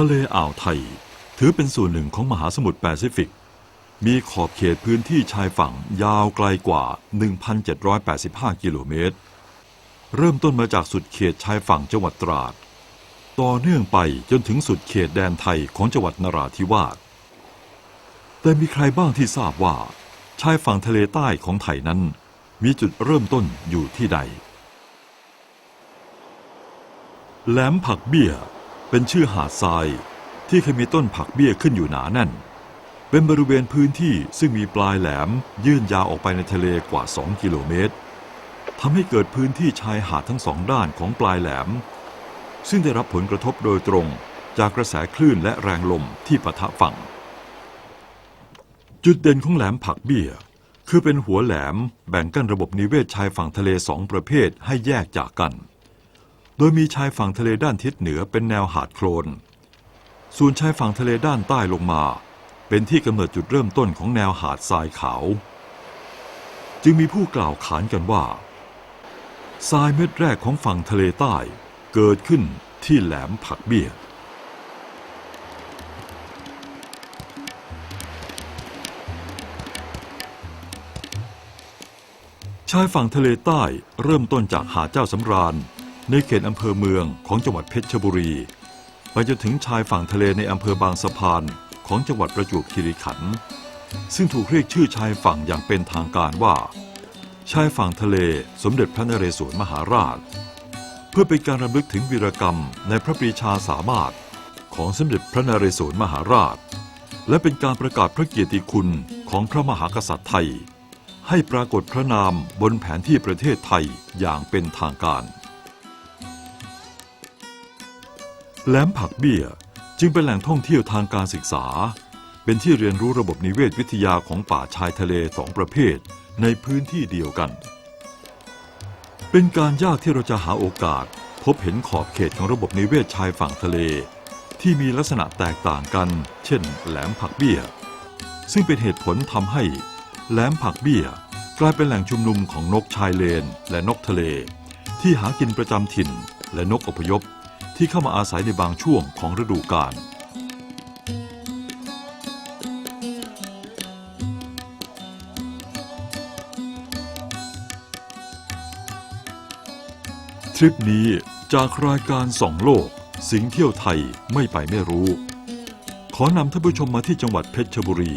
ทะเลอ่าวไทย ถือเป็นส่วนหนึ่งของมหาสมุทรแปซิฟิก มีขอบเขตพื้นที่ชายฝั่งยาวไกลกว่า 1,785 กิโลเมตร เริ่มต้นมาจากสุดเขตชายฝั่งจังหวัดตราด ต่อเนื่องไปจนถึงสุดเขตแดนไทยของจังหวัดนราธิวาส แต่มีใครบ้างที่ทราบว่า ชายฝั่งทะเลใต้ของไทยนั้น มีจุดเริ่มต้นอยู่ที่ใด แหลมผักเบี้ย เป็นชื่อหาดทรายที่เคยมีต้นผักเบี้ยขึ้นอยู่หนาแน่น เป็นบริเวณพื้นที่ซึ่งมีปลายแหลมยื่นยาวออกไปในทะเลกว่า 2 กิโลเมตรทำให้เกิดพื้นที่ชายหาดทั้งสองด้านของปลายแหลม ซึ่งได้รับผลกระทบโดยตรงจากกระแสคลื่นและแรงลมที่ปะทะฝั่ง จุดเด่นของแหลมผักเบี้ย คือเป็นหัวแหลมแบ่งกั้นระบบนิเวศชายฝั่งทะเลสองประเภทให้แยกจากกัน โดยมีชายฝั่งทะเลด้านทิศเหนือเป็นแนวหาดโคลน ส่วนชายฝั่งทะเลด้านใต้ลงมา เป็นที่กำเนิดจุดเริ่มต้นของแนวหาดทรายขาว จึงมีผู้กล่าวขานกันว่า ทรายเม็ดแรกของฝั่งทะเลใต้เกิดขึ้นที่แหลมผักเบี้ยชายฝั่งทะเลใต้เริ่มต้นจากหาดเจ้าสำราญ ในเขตอำเภอเมืองของจังหวัดเพชรบุรี ไปจนถึงชายฝั่งทะเลในอำเภอบางสะพานของจังหวัดประจวบคีรีขันธ์ซึ่งถูกเรียกชื่อชายฝั่งอย่างเป็นทางการว่า ชายฝั่งทะเลสมเด็จพระนเรศวรมหาราช เพื่อเป็นการรำลึกถึงวีรกรรมในพระปรีชาสามารถของสมเด็จพระนเรศวรมหาราช และเป็นการประกาศพระเกียรติคุณของพระมหากษัตริย์ไทย ให้ปรากฏพระนามบนแผนที่ประเทศไทยอย่างเป็นทางการ แหลมผักเบี้ยจึงเป็นแหล่งท่องเที่ยวทางการศึกษา เป็นที่เรียนรู้ระบบนิเวศวิทยาของป่าชายทะเลสองประเภทในพื้นที่เดียวกัน เป็นการยากที่เราจะหาโอกาส พบเห็นขอบเขตของระบบนิเวศชายฝั่งทะเล ที่มีลักษณะแตกต่างกัน เช่น แหลมผักเบี้ย ซึ่งเป็นเหตุผลทำให้แหลมผักเบี้ยกลายเป็นแหล่งชุมนุมของนกชายเลน และนกทะเล ที่หากินประจำถิ่นและนกอพยพ ที่เข้ามาอาศัยในบางช่วงของฤดูกาลทริปนี้จากรายการสองโลก สิงเที่ยวไทยไม่ไปไม่รู้ ขอนำท่านผู้ชมมาที่จังหวัดเพชรบุรี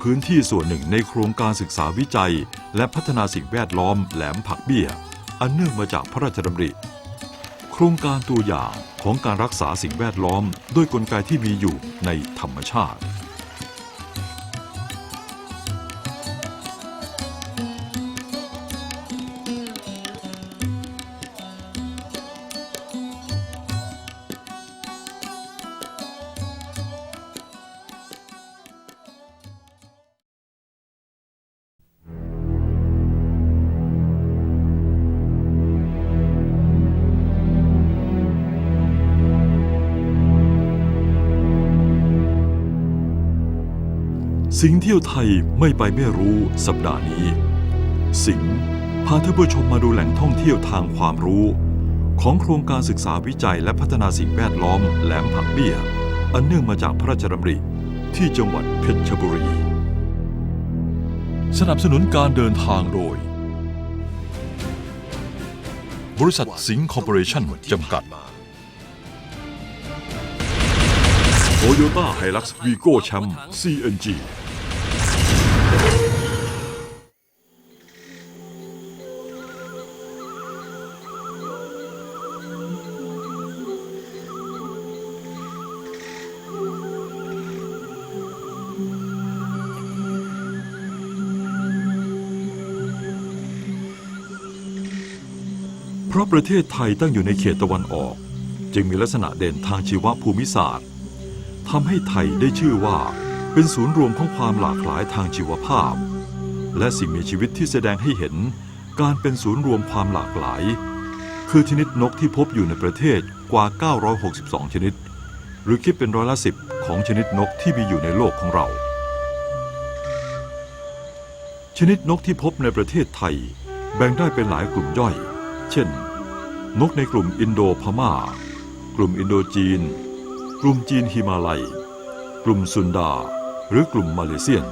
พื้นที่ส่วนหนึ่งในโครงการศึกษาวิจัย และพัฒนาสิ่งแวดล้อมแหลมผักเบี้ย อันเนื่องมาจากพระราชดำริ ครงการตัวอย่างของการรักษาสิ่งแวดล้อมด้วยกลไกที่มีอยู่ในธรรมชาติ สิงห์เที่ยวไทยไม่ไปไม่รู้สัปดาห์นี้ สิงห์พาท่านผู้ชมมาดูแหล่งท่องเที่ยวทางความรู้ ของโครงการศึกษาวิจัยและพัฒนาสิ่งแวดล้อมแหลมผักเบี้ย อันเนื่องมาจากพระราชดำริที่จังหวัดเพชรบุรี สนับสนุนการเดินทางโดย บริษัทสิงห์คอร์ปอเรชั่นจำกัดโตโยต้าไฮลักซ์วีโก้แชมป์ CNG เพราะประเทศไทยตั้งอยู่ในเขตตะวันออก จึงมีลักษณะเด่นทางชีวภูมิศาสตร์ทำให้ไทยได้ชื่อว่า เป็นศูนย์รวมของความหลากหลายทางชีวภาพ และสิ่งมีชีวิตที่แสดงให้เห็นการเป็นศูนย์รวมความหลากหลาย คือชนิดนกที่พบอยู่ในประเทศกว่า 962 ชนิด หรือคิดเป็นร้อยละสิบของชนิดนกที่มีอยู่ในโลกของเรา ชนิดนกที่พบในประเทศไทย แบ่งได้เป็นหลายกลุ่มย่อย เช่น นกในกลุ่มอินโดพม่า กลุ่มอินโดจีน กลุ่มจีนฮิมาลัย กลุ่มซุนดา หรือกลุ่มมาเลเซียน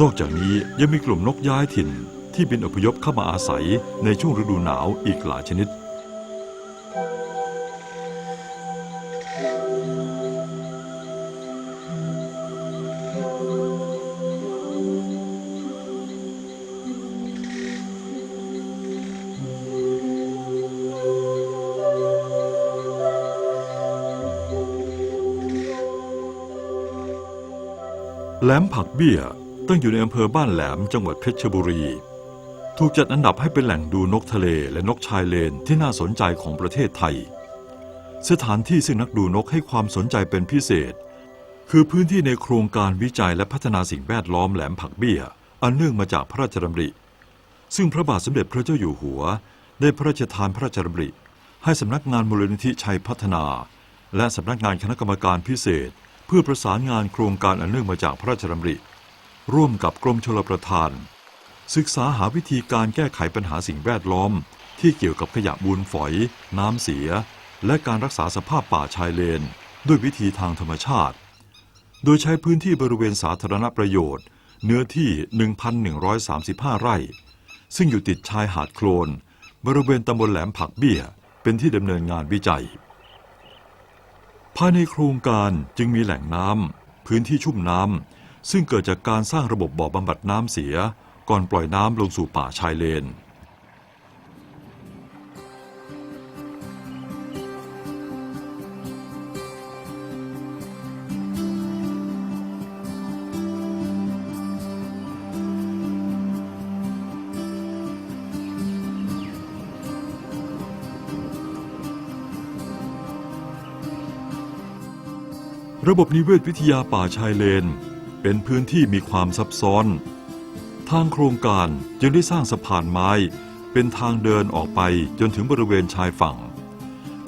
นอกจากนี้ยังมีกลุ่มนกย้ายถิ่นที่บินอพยพเข้ามาอาศัยในช่วงฤดูหนาวอีกหลายชนิด แหลมผักเบี้ยตั้งอยู่ในอำเภอบ้านแหลมจังหวัดเพชรบุรี ถูกจัดอันดับให้เป็นแหล่งดูนกทะเลและนกชายเลนที่น่าสนใจของประเทศไทย สถานที่ซึ่งนักดูนกให้ความสนใจเป็นพิเศษ คือพื้นที่ในโครงการวิจัยและพัฒนาสิ่งแวดล้อมแหลมผักเบี้ย อันเนื่องมาจากพระราชดำริ ซึ่งพระบาทสมเด็จพระเจ้าอยู่หัว ได้พระราชทานพระราชดำริ ให้สำนักงานมูลนิธิชัยพัฒนา และสำนักงานคณะกรรมการพิเศษ เพื่อประสานงานโครงการอันเนื่องมาจากพระราชดำริ ร่วมกับกรมชลประทาน ศึกษาหาวิธีการแก้ไขปัญหาสิ่งแวดล้อม ที่เกี่ยวกับขยะมูลฝอย น้ำเสีย และการรักษาสภาพป่าชายเลน ด้วยวิธีทางธรรมชาติ โดยใช้พื้นที่บริเวณสาธารณประโยชน์ เนื้อที่ 1,135 ไร่ ซึ่งอยู่ติดชายหาดโคลน บริเวณตำบลแหลมผักเบี้ย เป็นที่ดำเนินงานวิจัย ภายในโครงการจึงมีแหล่งน้ำพื้นที่ชุ่มน้ำซึ่งเกิดจากการสร้างระบบบ่อบำบัดน้ำเสีย ก่อนปล่อยน้ำลงสู่ป่าชายเลน ระบบนิเวศวิทยาป่าชายเลน เป็นพื้นที่มีความซับซ้อน ทางโครงการจึงได้สร้างสะพานไม้ เป็นทางเดินออกไปจนถึงบริเวณชายฝั่ง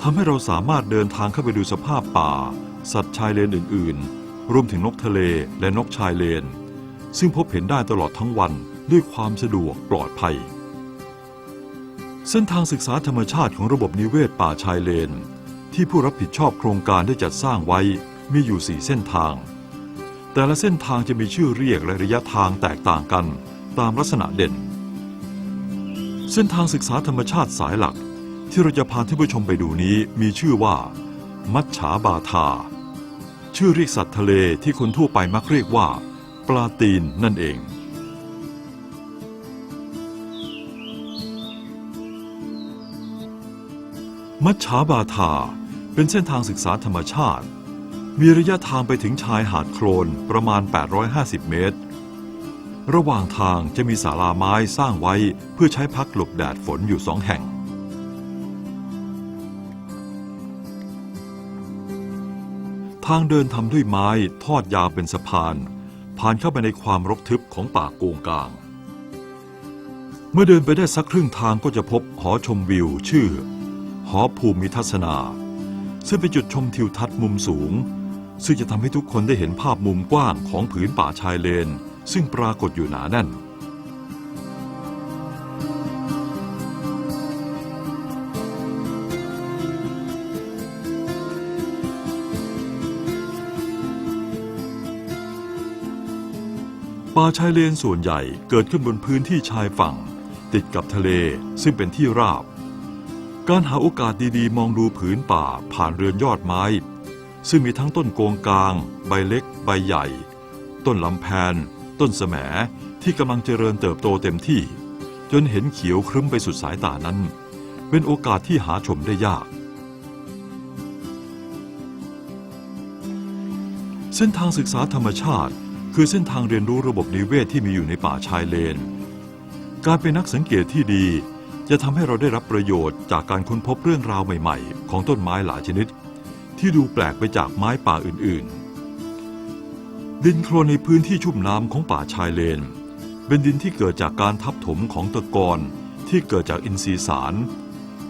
ทำให้เราสามารถเดินทางเข้าไปดูสภาพป่า สัตว์ชายเลนอื่น ๆ รวมถึงนกทะเลและนกชายเลน ซึ่งพบเห็นได้ตลอดทั้งวันด้วยความสะดวกปลอดภัย เส้นทางศึกษาธรรมชาติของระบบนิเวศป่าชายเลน ที่ผู้รับผิดชอบโครงการได้จัดสร้างไว้ มีอยู่4เส้นทาง แต่ละเส้นทางจะมีชื่อเรียกและระยะทางแตกต่างกันตามลักษณะเด่น เส้นทางศึกษาธรรมชาติสายหลัก ที่เราจะพาท่านผู้ชมไปดูนี้มีชื่อว่า มัจฉาบาทา ชื่อเรียกสัตว์ทะเลที่คนทั่วไปมักเรียกว่า ปลาตีนนั่นเองมัจฉาบาทาเป็นเส้นทางศึกษาธรรมชาติ มีระยะทางไปถึงชายหาดโคลนประมาณ 850 เมตร ระหว่างทางจะมีศาลาไม้สร้างไว้เพื่อใช้พักหลบแดดฝนอยู่สองแห่ง ทางเดินทำด้วยไม้ทอดยาวเป็นสะพาน ผ่านเข้าไปในความรกทึบของป่าโกงกาง เมื่อเดินไปได้สักครึ่งทางก็จะพบหอชมวิวชื่อ หอภูมิทัศนา ซึ่งเป็นจุดชมทิวทัศน์มุมสูง ซึ่งจะทำให้ทุกคนได้เห็นภาพมุมกว้างของผืนป่าชายเลน ซึ่งปรากฏอยู่หนาแน่น ป่าชายเลนส่วนใหญ่เกิดขึ้นบนพื้นที่ชายฝั่ง ติดกับทะเลซึ่งเป็นที่ราบ การหาโอกาสดีๆ มองดูผืนป่าผ่านเรือนยอดไม้ ซึ่งมีทั้งต้นโกงกลาง ใบเล็ก ใบใหญ่ ต้นลำแพน ต้นแสมที่กำลังเจริญเติบโตเต็มที่ จนเห็นเขียวครึ้มไปสุดสายตานั้น เป็นโอกาสที่หาชมได้ยาก เส้นทางศึกษาธรรมชาติ คือเส้นทางเรียนรู้ระบบนิเวศที่มีอยู่ในป่าชายเลน การเป็นนักสังเกตที่ดี จะทำให้เราได้รับประโยชน์จากการค้นพบเรื่องราวใหม่ ๆ ของต้นไม้หลายชนิด ที่ดูแปลกไปจากไม้ป่าอื่นๆ ดินโคลนในพื้นที่ชุ่มน้ำของป่าชายเลน เป็นดินที่เกิดจากการทับถมของตะกอนที่เกิดจากอินทรีย์สาร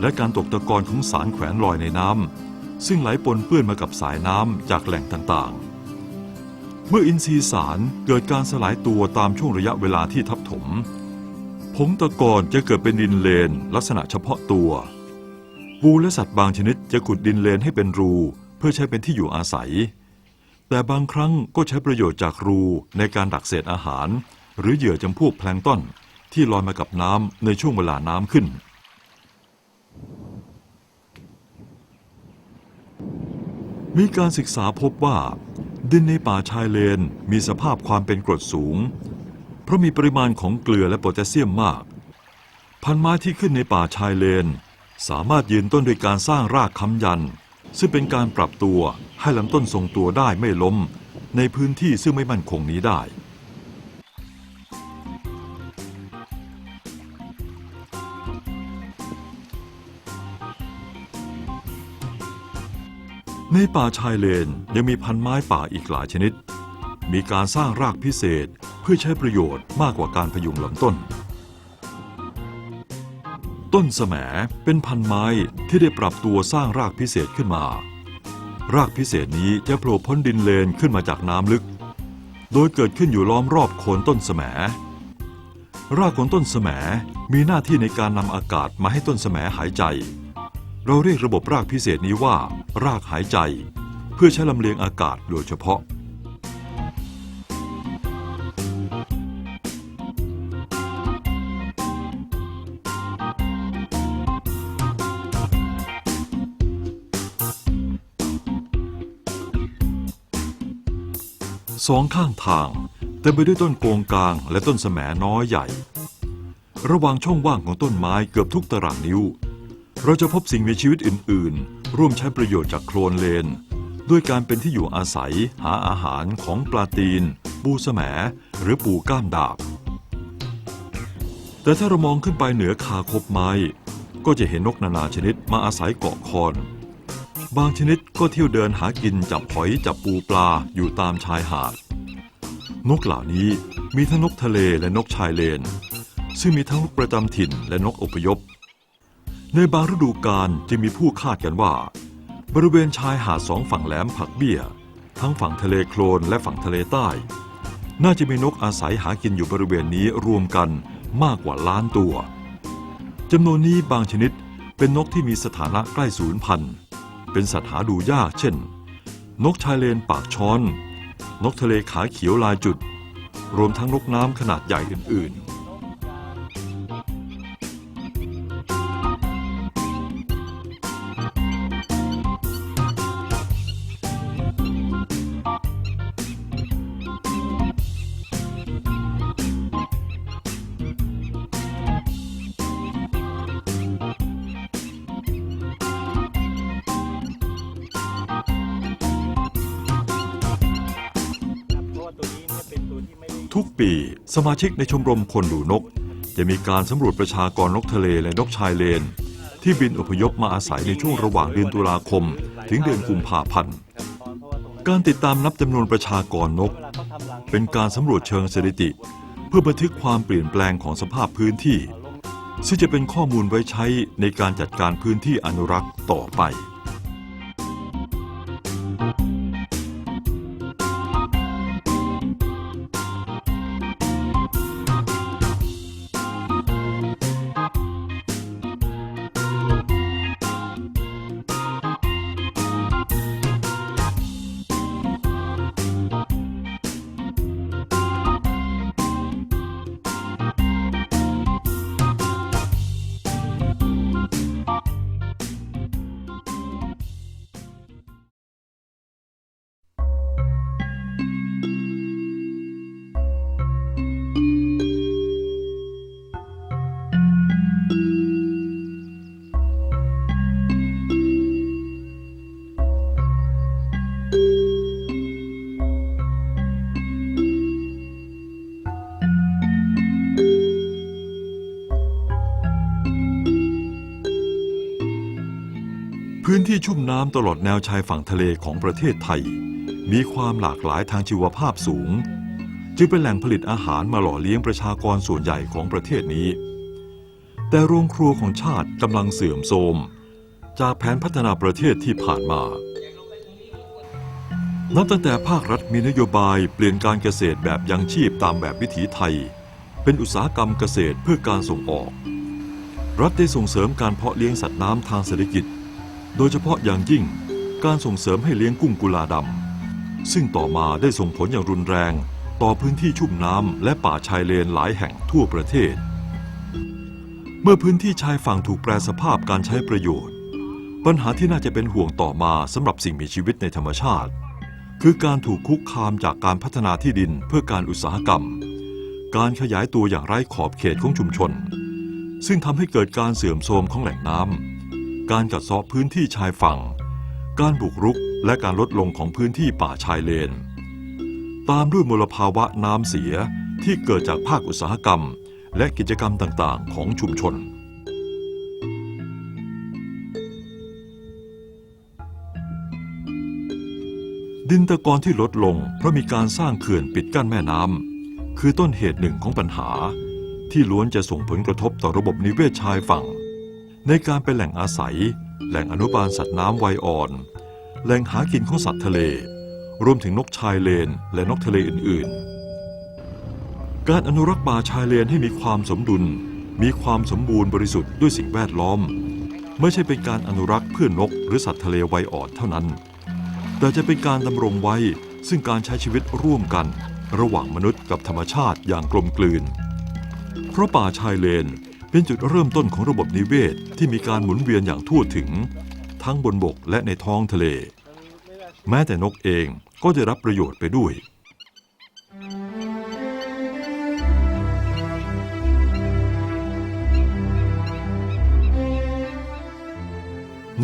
และการตกตะกอนของสารแขวนลอยในน้ำซึ่งไหลปนเปื้อนมากับสายน้ำจากแหล่งต่างๆ เมื่ออินทรีย์สารเกิดการสลายตัวตามช่วงระยะเวลาที่ทับถมผงตะกอนจะเกิดเป็นดินเลนลักษณะเฉพาะตัว ปูและสัตว์บางชนิดจะขุดดินเลนให้เป็นรู เพื่อใช้เป็นที่อยู่อาศัย แต่บางครั้งก็ใช้ประโยชน์จากรูในการดักเศษอาหาร หรือเหยื่อจำพวกแพลงต้นที่ลอยมากับน้ำในช่วงเวลาน้ำขึ้น มีการศึกษาพบว่า ดินในป่าชายเลนมีสภาพความเป็นกรดสูง เพราะมีปริมาณของเกลือและโพแทสเซียมมาก พันไม้ที่ขึ้นในป่าชายเลน สามารถยืนต้นโดยการสร้างรากค้ำยัน ซึ่งเป็นการปรับตัวให้ลำต้นทรงตัวได้ไม่ล้ม ในพื้นที่ซึ่งไม่มั่นคงนี้ได้ ในป่าชายเลนยังมีพันไม้ป่าอีกหลายชนิด มีการสร้างรากพิเศษเพื่อใช้ประโยชน์มากกว่าการพยุงลำต้น ต้นแสมเป็นพันไม้ที่ได้ปรับตัวสร้างรากพิเศษขึ้นมา รากพิเศษนี้จะโผล่พ้นดินเลนขึ้นมาจากน้ำลึก โดยเกิดขึ้นอยู่ล้อมรอบโคนต้นแสมรากของต้นแสมมีหน้าที่ในการนำอากาศมาให้ต้นแสมหายใจ เราเรียกระบบรากพิเศษนี้ว่า รากหายใจ เพื่อใช้ลำเลียงอากาศโดยเฉพาะ องข้างทางเต็มไปด้วยต้นโกงกลางและต้นแสมน้อยใหญ่ ระหว่างช่องว่างของต้นไม้เกือบทุกตารางนิ้ว เราจะพบสิ่งมีชีวิตอื่น ๆ ร่วมใช้ประโยชน์จากโคลนเลน ด้วยการเป็นที่อยู่อาศัยหาอาหารของปลาตีน ปูแสมหรือปูก้ามดาบ แต่ถ้าเรามองขึ้นไปเหนือคาคบไม้ ก็จะเห็นนกนานาชนิดมาอาศัยเกาะคอน บางชนิดก็เที่ยวเดินหากินจับหอยจับปูปลาอยู่ตามชายหาด นกเหล่านี้มีทั้งนกทะเลและนกชายเลน ซึ่งมีทั้งนกประจำถิ่นและนกอพยพ ในบางฤดูกาลจะมีผู้คาดกันว่า บริเวณชายหาดสองฝั่งแหลมผักเบี้ย ทั้งฝั่งทะเลโคลนและฝั่งทะเลใต้ น่าจะมีนกอาศัยหากินอยู่บริเวณนี้รวมกันมากกว่าล้านตัวจำนวนนี้บางชนิดเป็นนกที่มีสถานะใกล้สูญพันธุ์ เป็นสัตว์หาดูยากเช่น นกชายเลนปากช้อน นกทะเลขาเขียวลายจุด รวมทั้งนกน้ำขนาดใหญ่อื่นๆ ทุกปีสมาชิกในชมรมคนดูนก จะมีการสำรวจประชากรนกทะเลและนกชายเลน ที่บินอพยพมาอาศัยในช่วงระหว่างเดือนตุลาคม ถึงเดือนกุมภาพันธ์การติดตามนับจำนวนประชากรนกเวลาเขาทำรังเป็นการสำรวจเชิงสถิติ เพื่อบันทึกความเปลี่ยนแปลงของสภาพพื้นที่ ซึ่งจะเป็นข้อมูลไว้ใช้ในการจัดการพื้นที่อนุรักษ์ต่อไป พื้นที่ชุ่มน้ำตลอดแนวชายฝั่งทะเลของประเทศไทย มีความหลากหลายทางชีวภาพสูง จึงเป็นแหล่งผลิตอาหารมาหล่อเลี้ยงประชากรส่วนใหญ่ของประเทศนี้ แต่โรงครัวของชาติกำลังเสื่อมโทรม จากแผนพัฒนาประเทศที่ผ่านมานับตั้งแต่ภาครัฐมีนโยบายเปลี่ยนการเกษตรแบบยังชีพตามแบบวิถีไทย เป็นอุตสาหกรรมเกษตรเพื่อการส่งออก รัฐได้ส่งเสริมการเพาะเลี้ยงสัตว์น้ำทางเศรษฐกิจ โดยเฉพาะอย่างยิ่งการส่งเสริมให้เลี้ยงกุ้งกุลาดำ ซึ่งต่อมาได้ส่งผลอย่างรุนแรงต่อพื้นที่ชุ่มน้ำและป่าชายเลนหลายแห่งทั่วประเทศ เมื่อพื้นที่ชายฝั่งถูกแปรสภาพการใช้ประโยชน์ ปัญหาที่น่าจะเป็นห่วงต่อมาสำหรับสิ่งมีชีวิตในธรรมชาติ คือการถูกคุกคามจากการพัฒนาที่ดินเพื่อการอุตสาหกรรม การขยายตัวอย่างไร้ขอบเขตของชุมชน ซึ่งทำให้เกิดการเสื่อมโทรมของแหล่งน้ำ การกัดเซาะพื้นที่ชายฝั่ง การบุกรุกและการลดลงของพื้นที่ป่าชายเลน ตามด้วยมลภาวะน้ำเสียที่เกิดจากภาคอุตสาหกรรม และกิจกรรมต่างๆ ของชุมชน ดินตะกอนที่ลดลงเพราะมีการสร้างเขื่อนปิดกั้นแม่น้ำคือต้นเหตุหนึ่งของปัญหา ที่ล้วนจะส่งผลกระทบต่อระบบนิเวศชายฝั่ง ในการเป็นแหล่งอาศัย แหล่งอนุบาลสัตว์น้ำวัยอ่อน แหล่งหากินของสัตว์ทะเล รวมถึงนกชายเลนและนกทะเลอื่นๆ การอนุรักษ์ป่าชายเลนให้มีความสมดุล มีความสมบูรณ์บริสุทธิ์ด้วยสิ่งแวดล้อม ไม่ใช่เป็นการอนุรักษ์เพื่อนกหรือสัตว์ทะเลวัยอ่อนเท่านั้น แต่จะเป็นการดำรงไว้ซึ่งการใช้ชีวิตร่วมกัน ระหว่างมนุษย์กับธรรมชาติอย่างกลมกลืน เพราะป่าชายเลน เป็นจุดเริ่มต้นของระบบนิเวศที่มีการหมุนเวียนอย่างทั่วถึง ทั้งบนบกและในท้องทะเล แม้แต่นกเองก็ได้รับประโยชน์ไปด้วย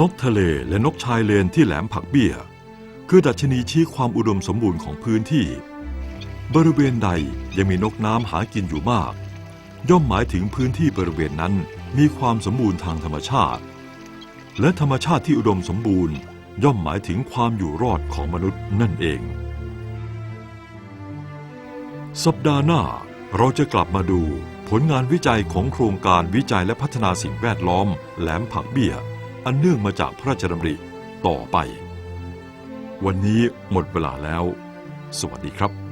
นกทะเลและนกชายเลนที่แหลมผักเบี้ย คือดัชนีชี้ความอุดมสมบูรณ์ของพื้นที่ บริเวณใดยังมีนกน้ำหากินอยู่มาก ย่อมหมายถึงพื้นที่บริเวณนั้นมีความสมบูรณ์ทางธรรมชาติ และธรรมชาติที่อุดมสมบูรณ์ ย่อมหมายถึงความอยู่รอดของมนุษย์นั่นเอง สัปดาห์หน้าเราจะกลับมาดูผลงานวิจัยของโครงการวิจัยและพัฒนาสิ่งแวดล้อม แหลมผักเบี้ย อันเนื่องมาจากพระราชดำริต่อไป วันนี้หมดเวลาแล้ว สวัสดีครับ